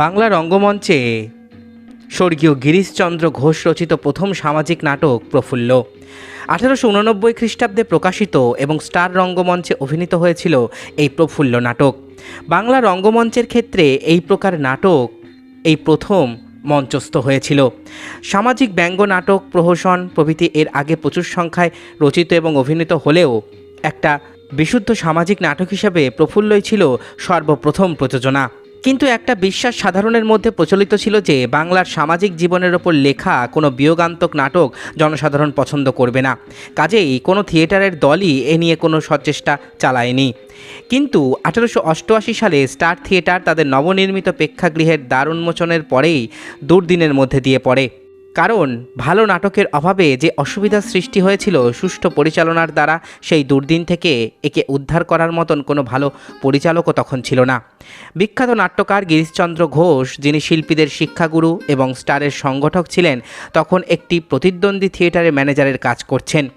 বাংলা রঙ্গমঞ্চে স্বর্গীয় গিরিশচন্দ্র ঘোষ রচিত প্রথম সামাজিক নাটক প্রফুল্ল। আঠারোশো উননব্বই খ্রিস্টাব্দে প্রকাশিত এবং স্টার রঙ্গমঞ্চে অভিনীত হয়েছিল এই প্রফুল্ল নাটক। বাংলা রঙ্গমঞ্চের ক্ষেত্রে এই প্রকার নাটক এই প্রথম মঞ্চস্থ হয়েছিল। সামাজিক ব্যঙ্গ নাটক, প্রহসন প্রভৃতি এর আগে প্রচুর সংখ্যায় রচিত এবং অভিনীত হলেও একটা বিশুদ্ধ সামাজিক নাটক হিসেবে প্রফুল্লই ছিল সর্বপ্রথম প্রযোজনা। কিন্তু একটা বিশ্বাস সাধারণের মধ্যে প্রচলিত ছিল যে বাংলার সামাজিক জীবনের ওপর লেখা কোনো বিয়োগান্তক নাটক জনসাধারণ পছন্দ করবে না। কাজেই কোনো থিয়েটারের দলই এ নিয়ে কোনো সচেষ্টা চালায়নি। কিন্তু আঠেরোশো সালে স্টার থিয়েটার তাদের নবনির্মিত প্রেক্ষাগৃহের দ্বার উন্মোচনের পরেই দুর্দিনের মধ্যে দিয়ে পড়ে। কারণ ভালো নাটকের অভাবে যে অসুবিধা সৃষ্টি হয়েছিল সুষ্ঠু পরিচালনার দ্বারা সেই দুর্দিন থেকে একে উদ্ধার করার মতন কোনো ভালো পরিচালকও তখন ছিল না। বিখ্যাত নাট্যকার গিরিশচন্দ্র ঘোষ, যিনি শিল্পীদের শিক্ষাগুরু এবং স্টারের সংগঠক ছিলেন, তখন একটি প্রতিদ্বন্দ্বী থিয়েটারের ম্যানেজারের কাজ করছেন।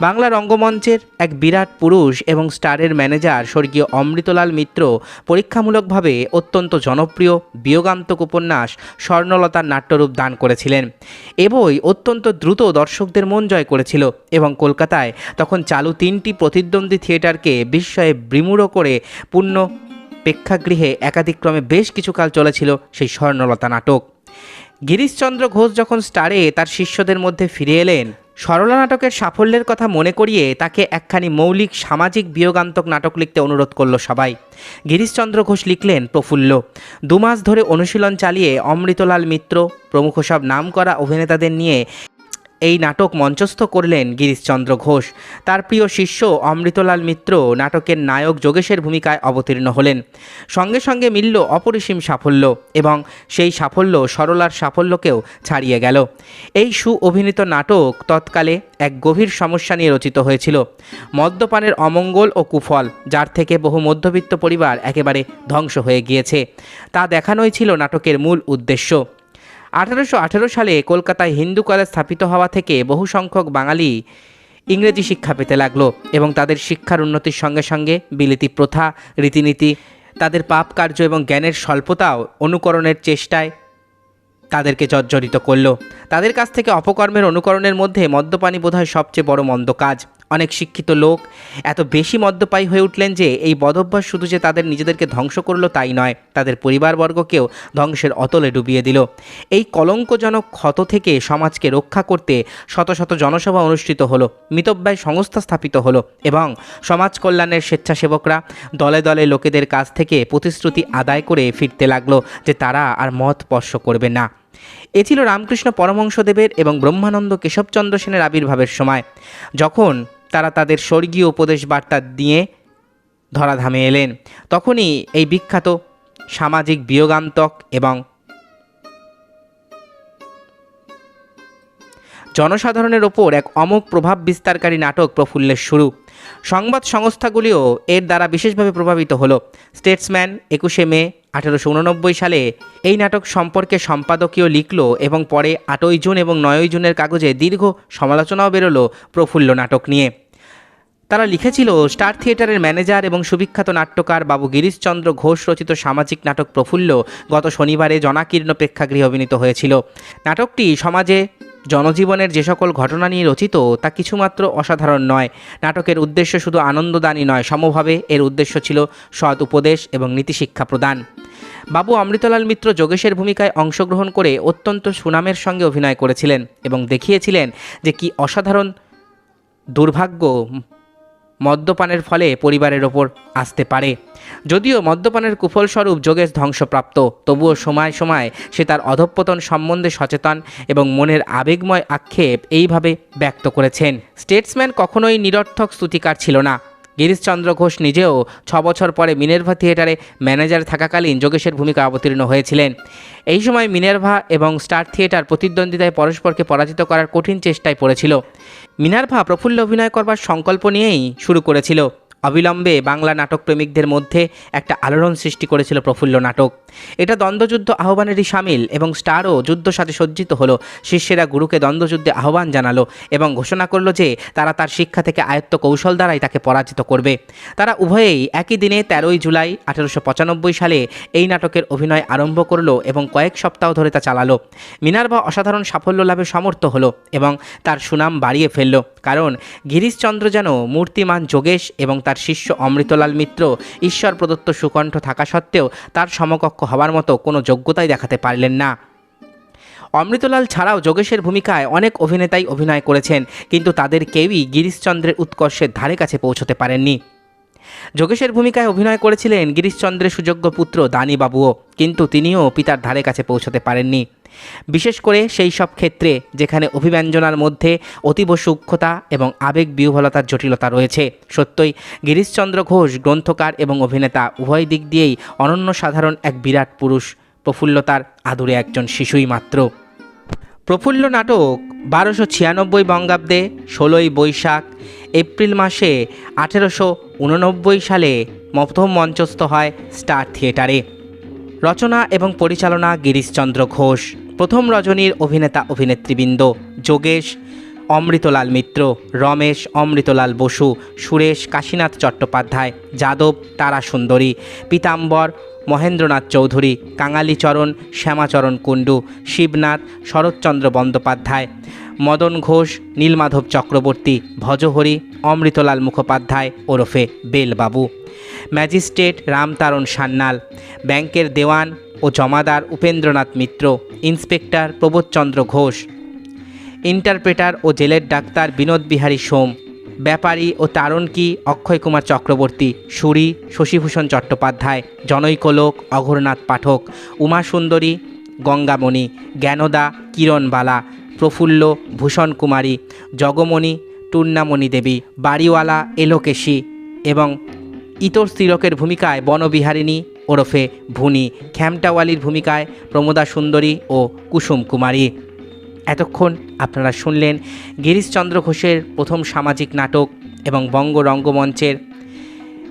বাংলা রঙ্গমঞ্চের এক বিরাট পুরুষ এবং স্টারের ম্যানেজার স্বর্গীয় অমৃতলাল মিত্র পরীক্ষামূলকভাবে অত্যন্ত জনপ্রিয় বিয়োগান্তক উপন্যাস স্বর্ণলতার নাট্যরূপ দান করেছিলেন। এ বই অত্যন্ত দ্রুত দর্শকদের মন জয় করেছিল এবং কলকাতায় তখন চালু তিনটি প্রতিদ্বন্দ্বী থিয়েটারকে বিস্ময়ে বিমূঢ় করে পূর্ণ প্রেক্ষাগৃহে একাধিক্রমে বেশ কিছুকাল চলেছিল সেই স্বর্ণলতা নাটক। গিরিশচন্দ্র ঘোষ যখন স্টারে তার শিষ্যদের মধ্যে ফিরে এলেন সরলা নাটকের সাফল্যের কথা মনে করিয়ে তাকে একখানি মৌলিক সামাজিক বিয়োগান্তক নাটক লিখতে অনুরোধ করল সবাই। গিরিশচন্দ্র ঘোষ লিখলেন, প্রফুল্ল দুমাস ধরে অনুশীলন চালিয়ে অমৃতলাল মিত্র, প্রমুখ সব নাম করা অভিনেতাদের নিয়ে এই নাটক মঞ্চস্থ করলেন গিরিশচন্দ্র ঘোষ। তার প্রিয় শিষ্য অমৃতলাল মিত্র নাটকের নায়ক যোগেশের ভূমিকায় অবতীর্ণ হলেন। সঙ্গে সঙ্গে মিলল অপরিসীম সাফল্য এবং সেই সাফল্য সরলার সাফল্যকেও ছাড়িয়ে গেল। এই সু অভিনীত নাটক তৎকালে এক গভীর সমস্যা নিয়ে রচিত হয়েছিল। মদ্যপানের অমঙ্গল ও কুফল, যার থেকে বহু মধ্যবিত্ত পরিবার একেবারে ধ্বংস হয়ে গিয়েছে। তা দেখানোই ছিল নাটকের মূল উদ্দেশ্য। আঠারোশো আঠেরো সালে কলকাতায় হিন্দু কলেজ স্থাপিত হওয়া থেকে বহু সংখ্যক বাঙালি ইংরেজি শিক্ষা পেতে লাগল এবং তাদের শিক্ষার উন্নতির সঙ্গে সঙ্গে বিলিতি প্রথা, রীতিনীতি, তাদের পাপ কার্য এবং জ্ঞানের স্বল্পতাও অনুকরণের চেষ্টায় তাদেরকে জর্জরিত করল। তাদের কাছ থেকে অপকর্মের অনুকরণের মধ্যে মদ্যপানি বোধহয় সবচেয়ে বড় মন্দ কাজ অনেক শিক্ষিত লোক, এত বেশি মদ্যপায়ী হয়ে উঠলেন যে এই বদভ্যাস শুধু যে তাদের নিজেদেরকে ধ্বংস করল তাই নয়, তাদের পরিবারবর্গকেও ধ্বংসের অতলে ডুবিয়ে দিল। এই কলঙ্কজনক ক্ষত থেকে সমাজকে রক্ষা করতে শত শত জনসভা অনুষ্ঠিত হলো, মিতব্যয় সংস্থা স্থাপিত হলো এবং সমাজ কল্যাণের স্বেচ্ছাসেবকরা দলে দলে লোকেদের কাছ থেকে প্রতিশ্রুতি আদায় করে ফিরতে লাগল যে তারা আর মত স্পর্শ করবে না। এ ছিল রামকৃষ্ণ পরমহংসদেবের এবং ব্রহ্মানন্দ কেশবচন্দ্র সেনের আবির্ভাবের সময়, যখন তারা তাদের স্বর্গীয় উপদেশ বার্তা দিয়ে ধরাধামে এলেন। তখনই এই বিখ্যাত সামাজিক বিয়োগান্তক এবং জনসাধারণের ওপর এক অমোঘ প্রভাব বিস্তারকারী নাটক প্রফুল্লের শুরু। সংবাদ সংস্থাগুলিও এর দ্বারা বিশেষভাবে প্রভাবিত হলো। স্টেটসম্যান একুশে মে, আঠেরোশো উননব্বই সালে এই নাটক সম্পর্কে সম্পাদকীয় লিখল এবং পরে আটই জুন এবং নয়ই জুনের কাগজে দীর্ঘ সমালোচনাও বেরোলো প্রফুল্ল নাটক নিয়ে। তারা লিখেছিল, স্টার থিয়েটারের ম্যানেজার এবং সুবিখ্যাত নাট্যকার বাবু গিরিশচন্দ্র ঘোষ রচিত সামাজিক নাটক প্রফুল্ল গত শনিবারে জনাকীর্ণ প্রেক্ষাগৃহে অভিনীত হয়েছিল। নাটকটি সমাজে জনজীবনের যে সকল ঘটনা নিয়ে রচিত, তা কিছুমাত্র অসাধারণ নয়। নাটকের উদ্দেশ্য শুধু আনন্দদানই নয়, সমভাবে এর উদ্দেশ্য ছিল সৎ উপদেশ এবং নীতিশিক্ষা প্রদান। বাবু অমৃতলাল মিত্র যোগেশের ভূমিকায় অংশগ্রহণ করে অত্যন্ত সুনামের সঙ্গে অভিনয় করেছিলেন এবং দেখিয়েছিলেন যে কি অসাধারণ দুর্ভাগ্য মদ্যপানের ফলে পরিবারের ওপর আসতে পারে। যদিও মদ্যপানের কুফলস্বরূপ যোগেশ ধ্বংসপ্রাপ্ত, তবুও সময় সময় সে তার অধঃপতন সম্বন্ধে সচেতন এবং মনের আবেগময় আক্ষেপ এইভাবে ব্যক্ত করেছেন। স্টেটসম্যান কখনোই নিরর্থক স্তুতিকার ছিল না। গিরিশচন্দ্র ঘোষ নিজেও ছ বছর পরে মিনেরভা থিয়েটারে ম্যানেজার থাকাকালীন যোগেশের ভূমিকা অবতীর্ণ হয়েছিলেন। এই সময় মিনার্ভা এবং স্টার থিয়েটার প্রতিদ্বন্দ্বিতায় পরস্পরকে পরাজিত করার কঠিন চেষ্টায় পড়েছিল। মিনার্ভা প্রফুল্ল অভিনয় করবার সংকল্প নিয়েই শুরু করেছিল। অবিলম্বে বাংলা নাটক প্রেমিকদের মধ্যে একটা আলোড়ন সৃষ্টি করেছিল প্রফুল্ল নাটক। এটা দ্বন্দ্বযুদ্ধ আহ্বানেরই সামিল এবং স্টারও যুদ্ধ সাথে সজ্জিত হলো। শিষ্যেরা গুরুকে দ্বন্দ্বযুদ্ধে আহ্বান জানালো এবং ঘোষণা করল যে তারা তার শিক্ষা থেকে আয়ত্ত কৌশল দ্বারাই তাকে পরাজিত করবে। তারা উভয়েই একই দিনে তেরোই জুলাই আঠেরোশো পঁচানব্বই সালে এই নাটকের অভিনয় আরম্ভ করল এবং কয়েক সপ্তাহ ধরে তা চালালো। মিনার্ভা অসাধারণ সাফল্য লাভে সমর্থ হলো এবং তার সুনাম বাড়িয়ে ফেলল। কারণ গিরিশচন্দ্র যেন মূর্তিমান যোগেশ এবং তার শিষ্য অমৃতলাল মিত্র ঈশ্বর প্রদত্ত সুকণ্ঠ থাকা সত্ত্বেও তার সমকক্ষ হবার মতো কোনো যোগ্যতাই দেখাতে পারলেন না। অমৃতলাল ছাড়াও যোগেশের ভূমিকায় অনেক অভিনেতাই অভিনয় করেছেন, কিন্তু তাদের কেউই গিরিশচন্দ্রের উৎকর্ষের ধারে কাছে পৌঁছতে পারেননি। যোগেশের ভূমিকায় অভিনয় করেছিলেন গিরিশচন্দ্রের সুযোগ্য পুত্র দানিবাবুও, কিন্তু তিনিও পিতার ধারে কাছে পৌঁছতে পারেননি। বিশেষ করে সেই সব ক্ষেত্রে যেখানে অভিব্যঞ্জনার মধ্যে অতীব সূক্ষ্মতা এবং আবেগ বিহ্বলতার জটিলতা রয়েছে, সত্যই গিরিশচন্দ্র ঘোষ গ্রন্থকার এবং অভিনেতা উভয় দিক দিয়েই অনন্য সাধারণ এক বিরাট পুরুষ, প্রফুল্লতার আদুরে একজন শিশুই মাত্র। প্রফুল্ল নাটক বারোশো ছিয়ানব্বই বঙ্গাব্দে ষোলোই বৈশাখ, এপ্রিল মাসে আঠেরোশো উননব্বই সালে প্রথম মঞ্চস্থ হয় স্টার থিয়েটারে। রচনা এবং পরিচালনা গিরিশচন্দ্র ঘোষ। প্রথম রজনীর অভিনেতা অভিনেত্রীবৃন্দ যোগেশ, অমৃতলাল মিত্র, রমেশ, অমৃতলাল বসু, সুরেশ কাশীনাথ চট্টোপাধ্যায়, যাদব তারা সুন্দরী পীতাম্বর, মহেন্দ্রনাথ চৌধুরী, কাঙালিচরণ, শ্যামাচরণ কুণ্ডু, শিবনাথ, শরৎচন্দ্র বন্দ্যোপাধ্যায় মদন ঘোষ, নীলমাধব চক্রবর্তী, ভজহরি, অমৃতলাল মুখোপাধ্যায়, ওরফে বেলবাবু। ম্যাজিস্ট্রেট রামতারণ সান্যাল, ব্যাংকের দেওয়ান ও জমাদার উপেন্দ্রনাথ মিত্র, ইন্সপেক্টর প্রবোধচন্দ্র ঘোষ। ইন্টারপ্রেটার ও জেলের ডাক্তার বিনোদ বিহারী সোম। ব্যাপারী ও তারণকী অক্ষয় কুমার চক্রবর্তী, সুরি শশীভূষণ চট্টোপাধ্যায় জনৈকলোক অঘরনাথ পাঠক উমা সুন্দরী গঙ্গামণি, জ্ঞানদা কিরণবালা প্রফুল্ল ভূষণ কুমারী, জগমণি টুর্নামণি দেবী, বাড়িওয়ালা এলোকেশী এবং ইতর স্ত্রীলোকের ভূমিকায় বনবিহারিণী ওরফে ভুনি, খ্যামটাওয়ালির ভূমিকায় প্রমোদা সুন্দরী ও কুসুম কুমারী। এতক্ষণ আপনারা শুনলেন গিরিশচন্দ্র ঘোষের প্রথম সামাজিক নাটক এবং বঙ্গ রঙ্গমঞ্চের